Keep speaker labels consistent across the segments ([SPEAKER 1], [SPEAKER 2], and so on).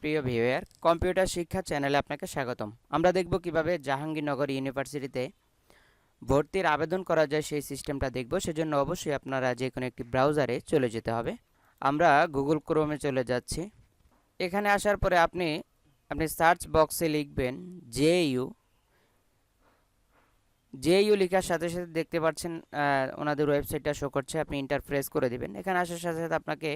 [SPEAKER 1] প্রিয় viewer, computer শিক্ষা চ্যানেলে আপনাকে স্বাগতম। আমরা দেখব কীভাবে জাহাঙ্গীরনগর ইউনিভার্সিটিতে ভর্তির আবেদন করা যায়, সেই সিস্টেমটা দেখব। সেজন্য অবশ্যই আপনারা যে কোনো একটি ব্রাউজারে চলে যেতে হবে। আমরা গুগল ক্রোমে চলে যাচ্ছি। এখানে আসার পরে আপনি আপনি সার্চ বক্সে লিখবেন জে ইউ জে ইউ লেখার সাথে সাথে দেখতে পাচ্ছেন ওনাদের ওয়েবসাইটটা শো করছে। আপনি ইন্টার প্রেস করে দিবেন। এখানে আসার সাথে সাথে আপনাকে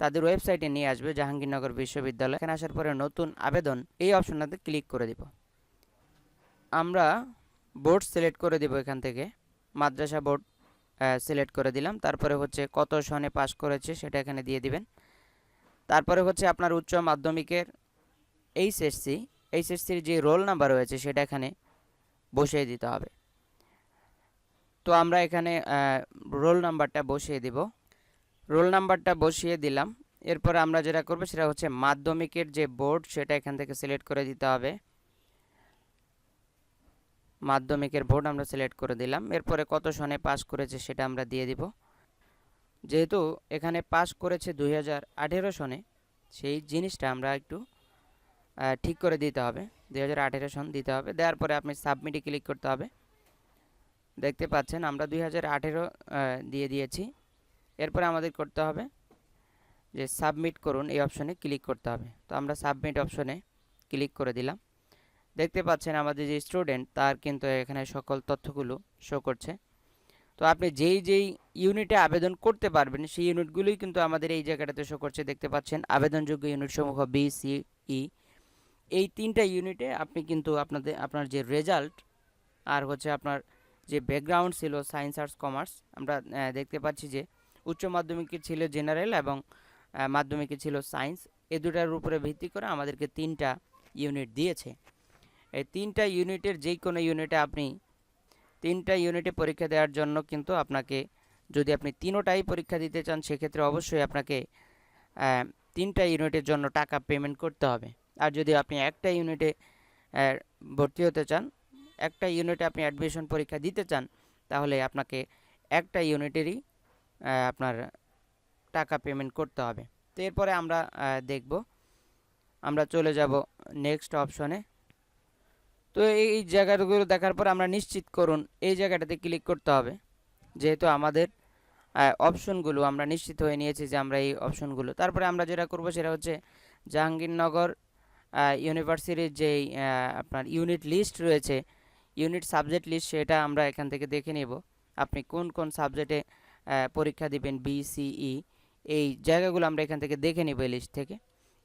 [SPEAKER 1] তাদের ওয়েবসাইটে নিয়ে আসবে জাহাঙ্গীরনগর বিশ্ববিদ্যালয়। এখানে আসার পরে নতুন আবেদন এই অপশনটাতে ক্লিক করে দিব। আমরা বোর্ড সিলেক্ট করে দিব এখান থেকে। মাদ্রাসা বোর্ড সিলেক্ট করে দিলাম। তারপরে হচ্ছে কত সনে পাস করেছে সেটা এখানে দিয়ে দিবেন। তারপরে হচ্ছে আপনার উচ্চ মাধ্যমিকের এইচএসসি, এইচএসসির যে রোল নাম্বার রয়েছে সেটা এখানে বসিয়ে দিতে হবে। তো আমরা এখানে রোল নাম্বারটা বসিয়ে দিব। রোল নাম্বারটা বসিয়ে দিলাম। এরপর আমরা যেটা করব সেটা হচ্ছে মাধ্যমিকের যে বোর্ড, সেটা এখান থেকে সিলেক্ট করে দিতে হবে। মাধ্যমিকের বোর্ড আমরা সিলেক্ট করে দিলাম। এরপরে কত সনে পাস করেছে সেটা আমরা দিয়ে দিব। যেহেতু এখানে পাস করেছে দুই হাজার আঠেরো সনে, সেই জিনিসটা আমরা একটু ঠিক করে দিতে হবে। দুই হাজার আঠেরো সন দিতে হবে। দেওয়ার পরে আপনি সাবমিটে ক্লিক করতে হবে। দেখতে পাচ্ছেন আমরা দুই হাজার আঠেরো দিয়ে দিয়েছি। এরপরে আমাদের করতে হবে যে সাবমিট করুন, এই অপশনে ক্লিক করতে হবে। তো আমরা সাবমিট অপশনে ক্লিক করে দিলাম। দেখতে পাচ্ছেন আমাদের যে স্টুডেন্ট তার কিন্তু এখানে সকল তথ্যগুলো শো করছে। তো আপনি যেই যেই ইউনিটে আবেদন করতে পারবেন, সেই ইউনিটগুলোই কিন্তু আমাদের এই জায়গাটাতে শো করছে। দেখতে পাচ্ছেন আবেদনযোগ্য ইউনিট সমূহ বি সি ই এই তিনটা ইউনিটে আপনি কিন্তু আপনাদের, আপনার যে রেজাল্ট আর হচ্ছে আপনার যে ব্যাকগ্রাউন্ড ছিল সায়েন্স আর্টস কমার্স আমরা দেখতে পাচ্ছি যে উচ্চ মাধ্যমিকে ছিল জেনারেল এবং মাধ্যমিকে ছিল সায়েন্স। এ দুটার উপরে ভিত্তি করে আমাদেরকে তিনটা ইউনিট দিয়েছে। এই তিনটা ইউনিটের যেই কোনো ইউনিটে আপনি তিনটা ইউনিটে পরীক্ষা দেওয়ার জন্য কিন্তু আপনাকে, যদি আপনি তিনোটাই পরীক্ষা দিতে চান, সেক্ষেত্রে অবশ্যই আপনাকে তিনটা ইউনিটের জন্য টাকা পেমেন্ট করতে হবে। আর যদি আপনি একটা ইউনিটে ভর্তি হতে চান, একটা ইউনিটে আপনি অ্যাডমিশন পরীক্ষা দিতে চান, তাহলে আপনাকে একটা ইউনিটেরই আপনার টাকা পেমেন্ট করতে হবে। তো এরপরে আমরা দেখব। আমরা চলে যাব নেক্সট অপশনে তো এই জায়গাগুলো দেখার পর আমরা নিশ্চিত করুন, এই জায়গাটাতে ক্লিক করতে হবে। যেহেতু আমাদের অপশনগুলো আমরা নিশ্চিত হয়ে নিয়েছি যে আমরা এই অপশনগুলো তারপরে আমরা যেটা করব সেটা হচ্ছে জাহাঙ্গীরনগর ইউনিভার্সিটির যেই আপনার ইউনিট লিস্ট রয়েছে ইউনিট সাবজেক্ট লিস্ট সেটা আমরা এখান থেকে দেখে নেব। আপনি কোন কোন সাবজেক্টে পরীক্ষা দিবেন বি সিই এই জায়গাগুলো আমরা এখান থেকে দেখে নিব এই লিস্ট থেকে।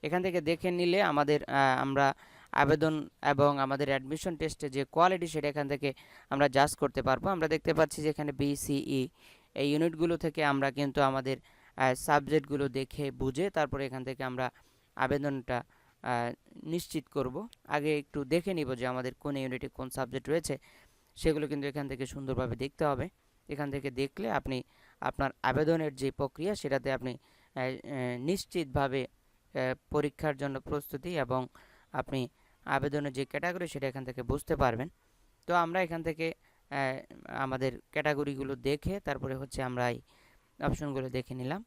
[SPEAKER 1] এখান থেকে দেখে নিলে আমাদের আমরা আবেদন এবং আমাদের অ্যাডমিশন টেস্টে যে কোয়ালিটি সেটা এখান থেকে আমরা জাজ করতে পারব। আমরা দেখতে পাচ্ছি যে এখানে বিসিই এই ইউনিটগুলো থেকে আমরা কিন্তু আমাদের সাবজেক্টগুলো দেখে বুঝে তারপরে এখান থেকে আমরা আবেদনটা নিশ্চিত করব। আগে একটু দেখে নিব যে আমাদের কোন ইউনিটে কোন সাবজেক্ট রয়েছে। সেগুলো কিন্তু এখান থেকে সুন্দরভাবে দেখতে হবে। এখান থেকে দেখলে আপনি আপনার আবেদনের যে প্রক্রিয়া সেটাতে আপনি নিশ্চিতভাবে পরীক্ষার জন্য প্রস্তুতি এবং আপনি আবেদনের যে ক্যাটাগরি সেটা এখান থেকে বুঝতে পারবেন। তো আমরা এখান থেকে আমাদের ক্যাটাগরিগুলো দেখে তারপরে হচ্ছে আমরা এই অপশনগুলো দেখে নিলাম।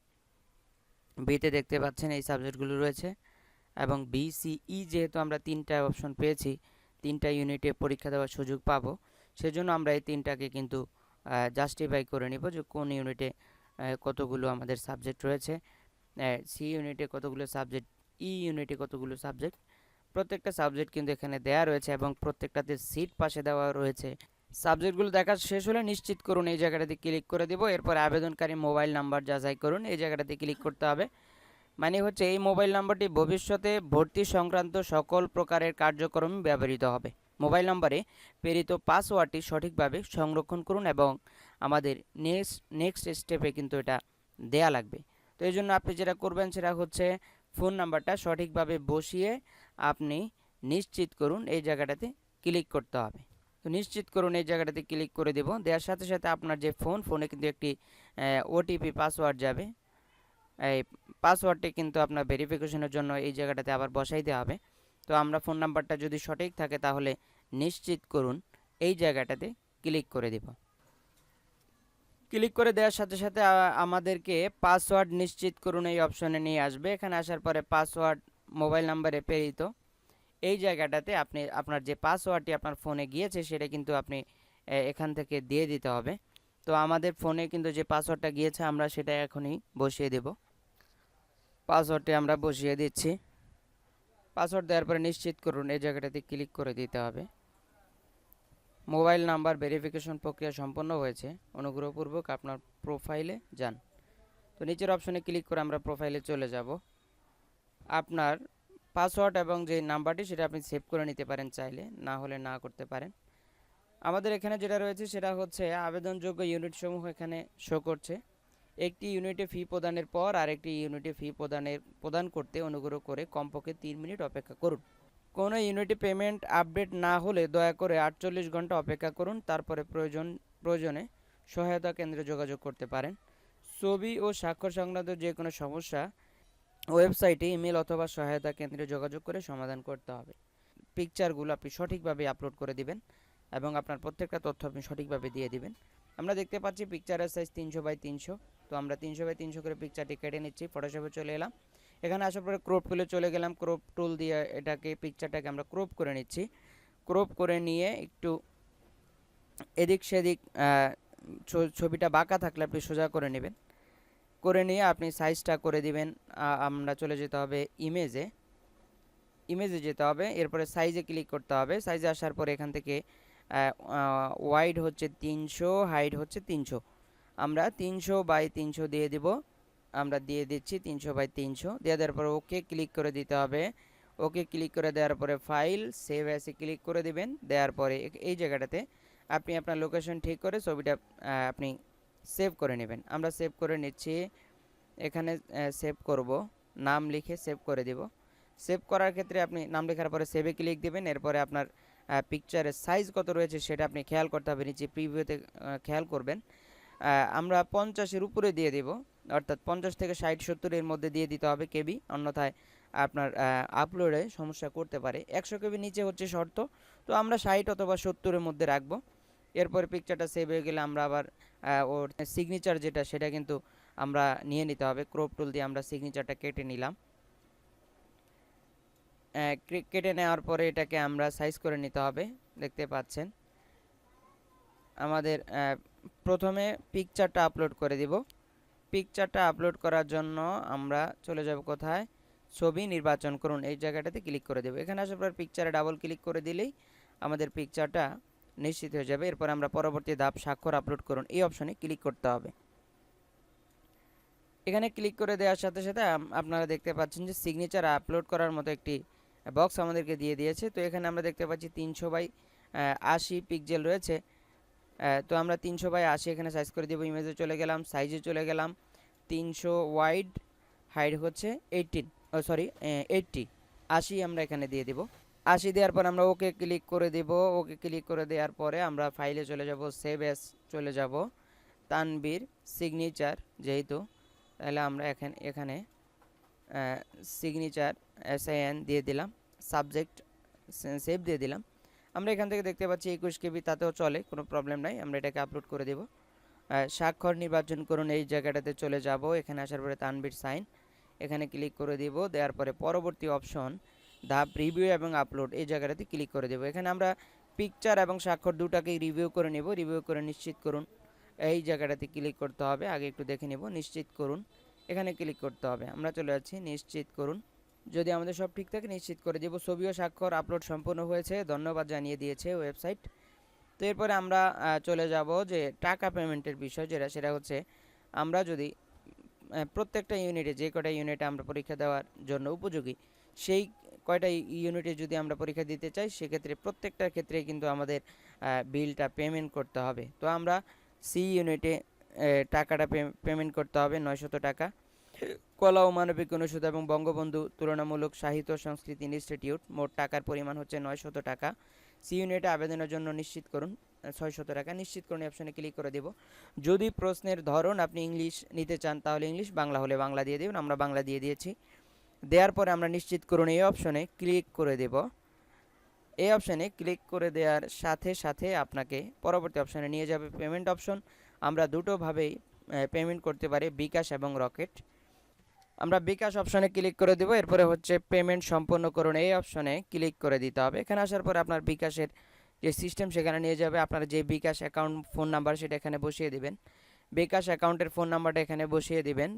[SPEAKER 1] বিতে দেখতে পাচ্ছেন এই সাবজেক্টগুলো রয়েছে এবং বিসিই যেহেতু আমরা তিনটা অপশন পেয়েছি, তিনটা ইউনিটে পরীক্ষা দেওয়ার সুযোগ পাবো, সেজন্য আমরা এই তিনটাকে কিন্তু জাস্টিফাই করে নিব যে কোন ইউনিটে কতগুলো আমাদের সাবজেক্ট রয়েছে। সি ইউনিটে কতগুলো সাবজেক্ট ই ইউনিটে কতগুলো সাবজেক্ট প্রত্যেকটা সাবজেক্ট কিন্তু এখানে দেওয়া রয়েছে এবং প্রত্যেকটাতে সিট পাশে দেওয়া রয়েছে। সাবজেক্টগুলো দেখা শেষ হলে নিশ্চিত করুন এই জায়গাটাতে ক্লিক করে দেবো। এরপর আবেদনকারী মোবাইল নাম্বার যাচাই করুন, এই জায়গাটাতে ক্লিক করতে হবে। মানে হচ্ছে এই মোবাইল নাম্বারটি ভবিষ্যতে ভর্তি সংক্রান্ত সকল প্রকারের কার্যক্রমে ব্যবহৃত হবে। মোবাইল নম্বরে প্রেরিত পাসওয়ার্ডটি সঠিকভাবে সংরক্ষণ করুন এবং আমাদের নেক্সট নেক্সট স্টেপে কিন্তু এটা দেয়া লাগবে। তো এই জন্য আপনি যেটা করবেন সেটা হচ্ছে ফোন নাম্বারটা সঠিকভাবে বসিয়ে আপনি নিশ্চিত করুন এই জায়গাটাতে ক্লিক করতে হবে। তো নিশ্চিত করুন এই জায়গাটাতে ক্লিক করে দেব। দেওয়ার সাথে সাথে আপনার যে ফোন, ফোনে কিন্তু একটি ওটিপি পাসওয়ার্ড যাবে। এই পাসওয়ার্ডটি কিন্তু আপনার ভেরিফিকেশনের জন্য এই জায়গাটাতে আবার বসাইতে হবে। তো আমরা ফোন নাম্বারটা যদি সঠিক থাকে তাহলে নিশ্চিত করুন, এই জায়গাটাতে ক্লিক করে দেব। ক্লিক করে দেওয়ার সাথে সাথে আমাদেরকে পাসওয়ার্ড নিশ্চিত করুন এই অপশনে নিয়ে আসবে। এখানে আসার পরে পাসওয়ার্ড মোবাইল নাম্বারে প্রেরিত। এই জায়গাটাতে আপনি, আপনার যে পাসওয়ার্ডটি আপনার ফোনে গিয়েছে সেটা কিন্তু আপনি এখান থেকে দিয়ে দিতে হবে। তো আমাদের ফোনে কিন্তু যে পাসওয়ার্ডটা গিয়েছে আমরা সেটা এখনই বসিয়ে দেব। পাসওয়ার্ডটি আমরা বসিয়ে দিচ্ছি। পাসওয়ার্ড দেওয়ার পরে নিশ্চিত করুন এই জায়গাটাতে ক্লিক করে দিতে হবে। মোবাইল নাম্বার ভেরিফিকেশন প্রক্রিয়া সম্পন্ন হয়েছে। অনুগ্রহপূর্বক আপনার প্রোফাইলে যান। তো নিচের অপশনে ক্লিক করে আমরা প্রোফাইলে চলে যাব। আপনার পাসওয়ার্ড এবং যে নাম্বারটি সেটা আপনি সেভ করে নিতে পারেন চাইলে, না হলে না করতে পারেন। আমাদের এখানে যেটা রয়েছে সেটা হচ্ছে আবেদনযোগ্য ইউনিটসমূহ এখানে শো করছে। একটি ইউনিটে ফি প্রদানের পর আরেকটি ইউনিটে ফি প্রদানের, প্রদান করতে অনুগ্রহ করে কমপক্ষে তিন মিনিট অপেক্ষা করুন। কোনো ইউনিটে পেমেন্ট আপডেট না হলে দয়া করে আটচল্লিশ ঘণ্টা অপেক্ষা করুন, তারপরে প্রয়োজন, প্রয়োজনে সহায়তা কেন্দ্রে যোগাযোগ করতে পারেন। ছবি ও স্বাক্ষর সংক্রান্ত যে কোনো সমস্যা, ওয়েবসাইটে ইমেল অথবা সহায়তা কেন্দ্রে যোগাযোগ করে সমাধান করতে হবে। পিকচারগুলো আপনি সঠিকভাবে আপলোড করে দিবেন এবং আপনার প্রত্যেকটা তথ্য আপনি সঠিকভাবে দিয়ে দিবেন। আমরা দেখতে পাচ্ছি পিকচারের সাইজ তিনশো বাই তিনশো। তো আমরা তিনশো বাই তিনশো করে পিকচারটি কেটে নিচ্ছি ফটোশপে চলে এলাম। এখানে আসার পরে ক্রপ টুলে চলে গেলাম ক্রপ টুল দিয়ে এটাকে পিকচারটাকে আমরা ক্রপ করে নিচ্ছি। ক্রপ করে নিয়ে একটু এদিক সেদিক ছবিটা বাঁকা থাকলে আপনি সোজা করে নেবেন। করে নিয়ে আপনি সাইজটা করে দিবেন আমরা চলে যেতে হবে ইমেজে ইমেজে যেতে হবে, এরপরে সাইজে ক্লিক করতে হবে। সাইজে আসার পরে এখান থেকে ওয়াইড হচ্ছে তিনশো হাইট হচ্ছে তিনশো। আমরা তিনশো বাই তিনশো দিয়ে দিব। আমরা দিয়ে দিচ্ছি তিনশো বাই তিনশো। দিয়ে দেওয়ার পরে ওকে ক্লিক করে দিতে হবে। ওকে ক্লিক করে দেওয়ার পরে ফাইল, সেভ অ্যাসে ক্লিক করে দিবেন। দেওয়ার পরে এই জায়গাটাতে আপনি আপনার লোকেশন ঠিক করে ছবিটা আপনি সেভ করে নেবেন। আমরা সেভ করে নিচ্ছি। এখানে সেভ করব। নাম লিখে সেভ করে দিব। সেভ করার ক্ষেত্রে আপনি নাম লেখার পরে সেভে ক্লিক দিবেন। এরপরে আপনার পিকচারের সাইজ কত রয়েছে সেটা আপনি খেয়াল করতে হবে। নিচে প্রিভিউতে খেয়াল করবেন। আমরা পঞ্চাশের উপরে দিয়ে দিব। অর্থাৎ পঞ্চাশ থেকে ষাট সত্তরের মধ্যে দিয়ে দিতে হবে কেবি, অন্যথায় আপনার আপলোডে সমস্যা করতে পারে। একশো কেবি নিচে হচ্ছে শর্ত, তো আমরা ষাট অথবা সত্তরের মধ্যে রাখব। এরপরে পিকচারটা সেভ হয়ে গেলে আমরা আবার ওর সিগনেচার যেটা, সেটা কিন্তু আমরা নিয়ে নিতে হবে। ক্রপ টুল দিয়ে আমরা সিগনেচারটা কেটে নিলাম। কেটে নেওয়ার পরে এটাকে আমরা সাইজ করে নিতে হবে। দেখতে পাচ্ছেন? আমাদের প্রথমে পিকচারটা আপলোড করে দিব। পিকচারটা আপলোড করার জন্য আমরা চলে যাব কোথায়? ছবি নির্বাচন করুন, এই জায়গাটাতে ক্লিক করে দেবো। এখানে আসার পর পিকচারে ডাবল ক্লিক করে দিলেই আমাদের পিকচারটা নিশ্চিত হয়ে যাবে। এরপর আমরা পরবর্তী ধাপ, স্বাক্ষর আপলোড করুন। এই অপশনে ক্লিক করতে হবে। এখানে ক্লিক করে দেওয়ার সাথে সাথে আপনারা দেখতে পাচ্ছেন যে সিগনেচার আপলোড করার মতো একটি বক্স আমাদেরকে দিয়ে দিয়েছে। তো এখানে আমরা দেখতে পাচ্ছি তিনশো বাই আশি পিকজেল রয়েছে। তো আমরা তিনশো বাই আশি এখানে সাইজ করে দেবো ইমেজে চলে গেলাম সাইজে চলে গেলাম, তিনশো ওয়াইড হাইট হচ্ছে এইটিন ও সরি এইটটি আশি আমরা এখানে দিয়ে দিব। আশি দেওয়ার পর আমরা ওকে ক্লিক করে দেব, ওকে ক্লিক করে দেওয়ার পরে আমরা ফাইলে চলে যাব সেভ এস চলে যাব তানবীর সিগনেচার যেহেতু, তাহলে আমরা এখানে এখানে সিগনেচার এস দিয়ে দিলাম সাবজেক্ট সেভ দিয়ে দিলাম। আমরা এখান থেকে দেখতে পাচ্ছি একুশ কেবি, তাতেও চলে, কোনো প্রবলেম নাই। আমরা এটাকে আপলোড করে দেব। স্বাক্ষর নির্বাচন করুন, এই জায়গাটাতে চলে যাব। এখানে আসার পরে তানবির সাইন এখানে ক্লিক করে দিব, দেওয়ার পরে পরবর্তী অপশন ধাপ রিভিউ এবং আপলোড এই জায়গাটাতে ক্লিক করে দেব। এখানে আমরা পিকচার এবং স্বাক্ষর দুটাকেই রিভিউ করে নেব রিভিউ করে নিশ্চিত করুন। এই জায়গাটাতে ক্লিক করতে হবে, আগে একটু দেখে নেব, নিশ্চিত করুন। এখানে ক্লিক করতে হবে, আমরা চলে যাচ্ছি, নিশ্চিত করুন। যদি আমাদের সব ঠিক থাকে, নিশ্চিত করে দেব। ছবি ও স্বাক্ষর আপলোড সম্পূর্ণ হয়েছে, ধন্যবাদ জানিয়ে দিয়েছে ওয়েবসাইট তো এরপরে আমরা চলে যাব যে টাকা পেমেন্টের বিষয় যেটা, সেটা হচ্ছে আমরা যদি প্রত্যেকটা ইউনিটে যে কটা ইউনিটে আমরা পরীক্ষা দেওয়ার জন্য উপযোগী, সেই কয়টা ইউনিটে যদি আমরা পরীক্ষা দিতে চাই, সেক্ষেত্রে প্রত্যেকটা ক্ষেত্রে কিন্তু আমাদের বিলটা পেমেন্ট করতে হবে। তো আমরা সি ইউনিটে টাকাটা পেমেন্ট করতে হবে, নয়শত টাকা। কলা ও মানবিক অনুষদ এবং বঙ্গবন্ধু তুলনামূলক সাহিত্য সংস্কৃতি ইনস্টিটিউট মোট টাকার পরিমাণ হচ্ছে নয়শত টাকা। সি ইউনিটে আবেদনের জন্য নিশ্চিত করুন ছয়শত টাকা। নিশ্চিত করুন অপশনে ক্লিক করে দেব। যদি প্রশ্নের ধরন আপনি ইংলিশ নিতে চান, তাহলে ইংলিশ, বাংলা হলে বাংলা দিয়ে দেবেন, আমরা বাংলা দিয়ে দিয়েছি। দেওয়ার পরে আমরা নিশ্চিত করুন, এই অপশনে ক্লিক করে দেব। এই অপশানে ক্লিক করে দেওয়ার সাথে সাথে আপনাকে পরবর্তী অপশানে নিয়ে যাবে পেমেন্ট অপশন আমরা দুটোভাবেই পেমেন্ট করতে পারি, বিকাশ এবং রকেট। আমরা বিকাশ অপশনে ক্লিক করে দেবো, এরপরে হচ্ছে পেমেন্ট সম্পন্ন করুন এই অপশনে ক্লিক করে দিতে হবে। এখানে আসার পরে আপনার বিকাশের যে সিস্টেম সেখানে নিয়ে যাবে, আপনার যে বিকাশ অ্যাকাউন্ট ফোন নাম্বার সেটা এখানে বসিয়ে দিবেন। বিকাশ অ্যাকাউন্টের ফোন নাম্বারটা এখানে বসিয়ে দিবেন।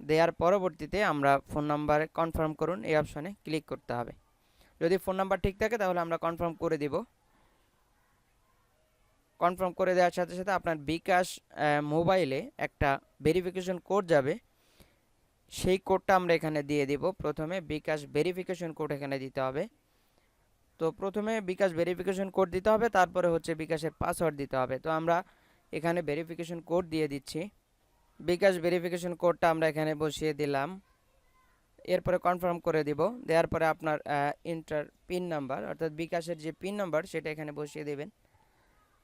[SPEAKER 1] দেওয়ার পরবর্তীতে আমরা ফোন নাম্বার কনফার্ম করুন, এই অপশনে ক্লিক করতে হবে। যদি ফোন নাম্বার ঠিক থাকে তাহলে আমরা কনফার্ম করে দিব। কনফার্ম করে দেওয়ার সাথে সাথে আপনার বিকাশ মোবাইলে একটা ভেরিফিকেশন কোড যাবে। সেই কোডটা আমরা এখানে দিয়ে দিব। প্রথমে বিকাশ ভেরিফিকেশন কোড এখানে দিতে হবে। তো প্রথমে বিকাশ ভেরিফিকেশন কোড দিতে হবে, তারপরে হচ্ছে বিকাশের পাসওয়ার্ড দিতে হবে। তো আমরা এখানে ভেরিফিকেশন কোড দিয়ে দিচ্ছি। বিকাশ ভেরিফিকেশন কোডটা আমরা এখানে বসিয়ে দিলাম। এরপরে কনফার্ম করে দিব। দেওয়ার পরে আপনার ইন্টার পিন নাম্বার অর্থাৎ বিকাশের যে পিন নাম্বার সেটা এখানে বসিয়ে দেবেন।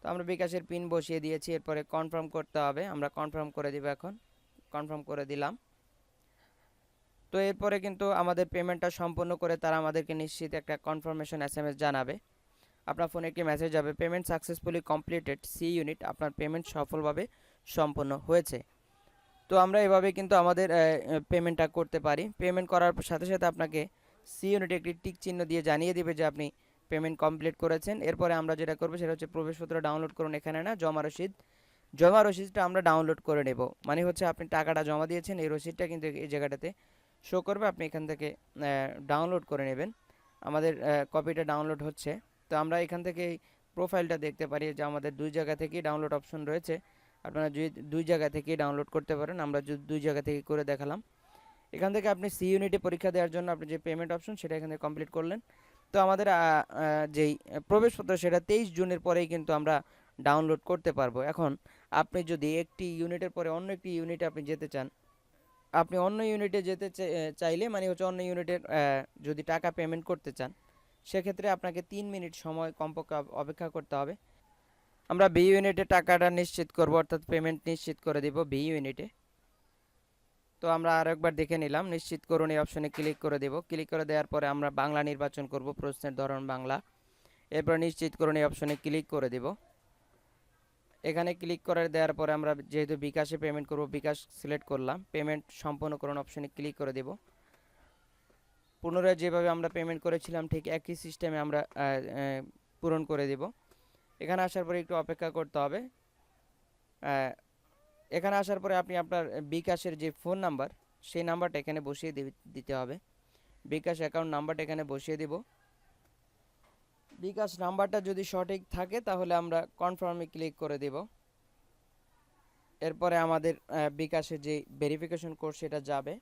[SPEAKER 1] তো আমরা বিকাশের পিন বসিয়ে দিয়েছি। এরপরে কনফার্ম করতে হবে। আমরা কনফার্ম করে দিব এখন। কনফার্ম করে দিলাম। তো এরপরে কিন্তু আমাদের পেমেন্টটা সম্পূর্ণ করে তারা আমাদেরকে নিশ্চিত একটা কনফার্মেশন এস জানাবে। আপনার ফোনে একটি মেসেজ যাবে payment successfully completed C unit আপনার পেমেন্ট সফলভাবে সম্পন্ন হয়েছে। তো আমরা এভাবে কিন্তু আমাদের পেমেন্টটা করতে পারি। পেমেন্ট করার সাথে সাথে আপনাকে সি ইউনিটে একটি টিক চিহ্ন দিয়ে জানিয়ে দিবে যে আপনি পেমেন্ট কমপ্লিট করেছেন। এরপরে আমরা যেটা করব সেটা হচ্ছে প্রবেশপত্র ডাউনলোড করুন এখানে না, জমা রসিদ। জমা রসিদটা আমরা ডাউনলোড করে নেব। মানে হচ্ছে আপনি টাকাটা জমা দিয়েছেন, এই রসিদটা কিন্তু এই জায়গাটাতে শো করবে, আপনি এখান থেকে ডাউনলোড করে নেবেন। আমাদের কপিটা ডাউনলোড হচ্ছে। তো আমরা এখান থেকে প্রোফাইলটা দেখতে পারি যে আমাদের দুই জায়গা থেকেই ডাউনলোড অপশন রয়েছে। আপনারা যদি দুই জায়গা থেকেই ডাউনলোড করতে পারেন, আমরা যদি দুই জায়গা থেকে করে দেখালাম। এখান থেকে আপনি সি ইউনিটে পরীক্ষা দেওয়ার জন্য আপনি যে পেমেন্ট অপশন সেটা এখানে কমপ্লিট করলেন। তো আমাদের যেই প্রবেশপত্র, সেটা তেইশ জুনের পরেই কিন্তু আমরা ডাউনলোড করতে পারব। এখন আপনি যদি একটি ইউনিটের পরে অন্য একটি ইউনিটে আপনি যেতে চান আপনি অন্য ইউনিটে যেতে চাইলে মানে হচ্ছে অন্য ইউনিটের যদি টাকা পেমেন্ট করতে চান, সেক্ষেত্রে আপনাকে তিন মিনিট সময় কমপক্ষে অপেক্ষা করতে হবে। আমরা বি ইউনিটে টাকাটা নিশ্চিত করব, অর্থাৎ পেমেন্ট নিশ্চিত করে দিব বি ইউনিটে তো আমরা আরেকবার দেখে নিলাম, নিশ্চিত করুন এই অপশনে ক্লিক করে দেব। ক্লিক করে দেওয়ার পরে আমরা বাংলা নির্বাচন করব, প্রশ্নের ধরন বাংলা। এরপর নিশ্চিত করুন এই অপশনে ক্লিক করে দেব। এখানে ক্লিক করে দেওয়ার পরে আমরা যেহেতু বিকাশে পেমেন্ট করব, বিকাশ সিলেক্ট করলাম। পেমেন্ট সম্পন্ন করুন অপশনে ক্লিক করে দেব। পুনরায় যেভাবে আমরা পেমেন্ট করেছিলাম, ঠিক একই সিস্টেমে আমরা পূরণ করে দেব। এখানে আসার পরে একটু অপেক্ষা করতে হবে। এখানে আসার পরে আপনি আপনার বিকাশের যে ফোন নাম্বার সেই নাম্বারটা এখানে বসিয়ে দিতে হবে। বিকাশ অ্যাকাউন্ট নাম্বারটা এখানে বসিয়ে দেব। বিকাশ নাম্বারটা যদি সঠিক থাকে, তাহলে আমরা কনফার্মে ক্লিক করে দেব। এরপরে আমাদের বিকাশের যে ভেরিফিকেশন কোড সেটা যাবে।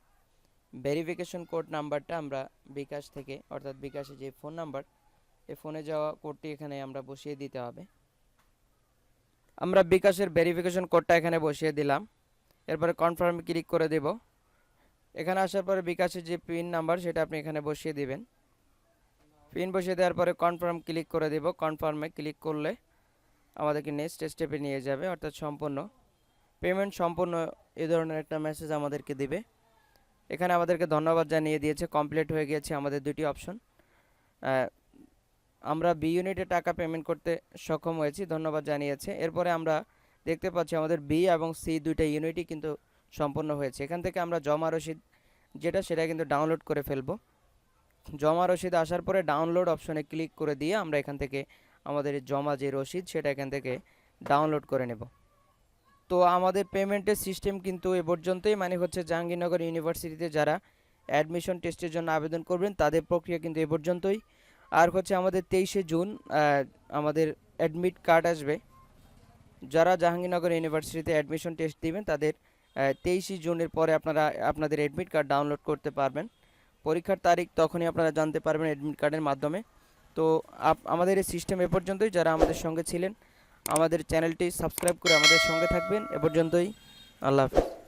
[SPEAKER 1] ভেরিফিকেশন কোড নাম্বারটা আমরা বিকাশ থেকে, অর্থাৎ বিকাশের যে ফোন নাম্বার এই ফোনে যাওয়া কোডটি এখানে আমরা বসিয়ে দিতে হবে। আমরা বিকাশের ভেরিফিকেশন কোডটা এখানে বসিয়ে দিলাম। এরপরে কনফার্মে ক্লিক করে দেব। এখানে আসার পরে বিকাশের যে পিন নাম্বার সেটা আপনি এখানে বসিয়ে দিবেন। পিন বসিয়ে দেওয়ার পরে কনফার্ম ক্লিক করে দেব। কনফার্মে ক্লিক করলে আমাদেরকে নেক্সট স্টেপে নিয়ে যাবে, অর্থাৎ সম্পূর্ণ পেমেন্ট সম্পূর্ণ এ ধরনের একটা মেসেজ আমাদেরকে দিবে। এখানে আমাদেরকে ধন্যবাদ জানিয়ে দিয়েছে কমপ্লিট হয়ে গিয়েছে আমাদের দুটি অপশন আমরা বি ইউনিটে টাকা পেমেন্ট করতে সক্ষম হয়েছি, ধন্যবাদ জানিয়েছে। এরপরে আমরা দেখতে পাচ্ছি আমাদের বি এবং সি দুইটা ইউনিটই কিন্তু সম্পন্ন হয়েছে। এখান থেকে আমরা জমা রসিদ যেটা, সেটা কিন্তু ডাউনলোড করে ফেলব। জমা রসিদ আসার পরে ডাউনলোড অপশনে ক্লিক করে দিয়ে আমরা এখান থেকে আমাদের জমা যে রসিদ সেটা এখান থেকে ডাউনলোড করে নেব। তো আমাদের পেমেন্টের সিস্টেম কিন্তু এ পর্যন্তই মানে হচ্ছে জাহাঙ্গীরনগর ইউনিভার্সিটিতে যারা অ্যাডমিশন টেস্টের জন্য আবেদন করবেন, তাদের প্রক্রিয়া কিন্তু এ পর্যন্তই। আর হচ্ছে আমাদের তেইশে জুন আমাদের অ্যাডমিট কার্ড আসবে। যারা জাহাঙ্গীরনগর ইউনিভার্সিটিতে অ্যাডমিশন টেস্ট দিবেন, তাদের তেইশে জুনের পরে আপনারা, আপনাদের অ্যাডমিট কার্ড ডাউনলোড করতে পারবেন। পরীক্ষার তারিখ তখনই আপনারা জানতে পারবেন অ্যাডমিট কার্ডের মাধ্যমে। তো আমাদের এই সিস্টেম এ পর্যন্তই। যারা আমাদের সঙ্গে ছিলেন, আমাদের চ্যানেলটি সাবস্ক্রাইব করে আমাদের সঙ্গে থাকবেন। এ পর্যন্তই। আল্লাহ হাফিজ।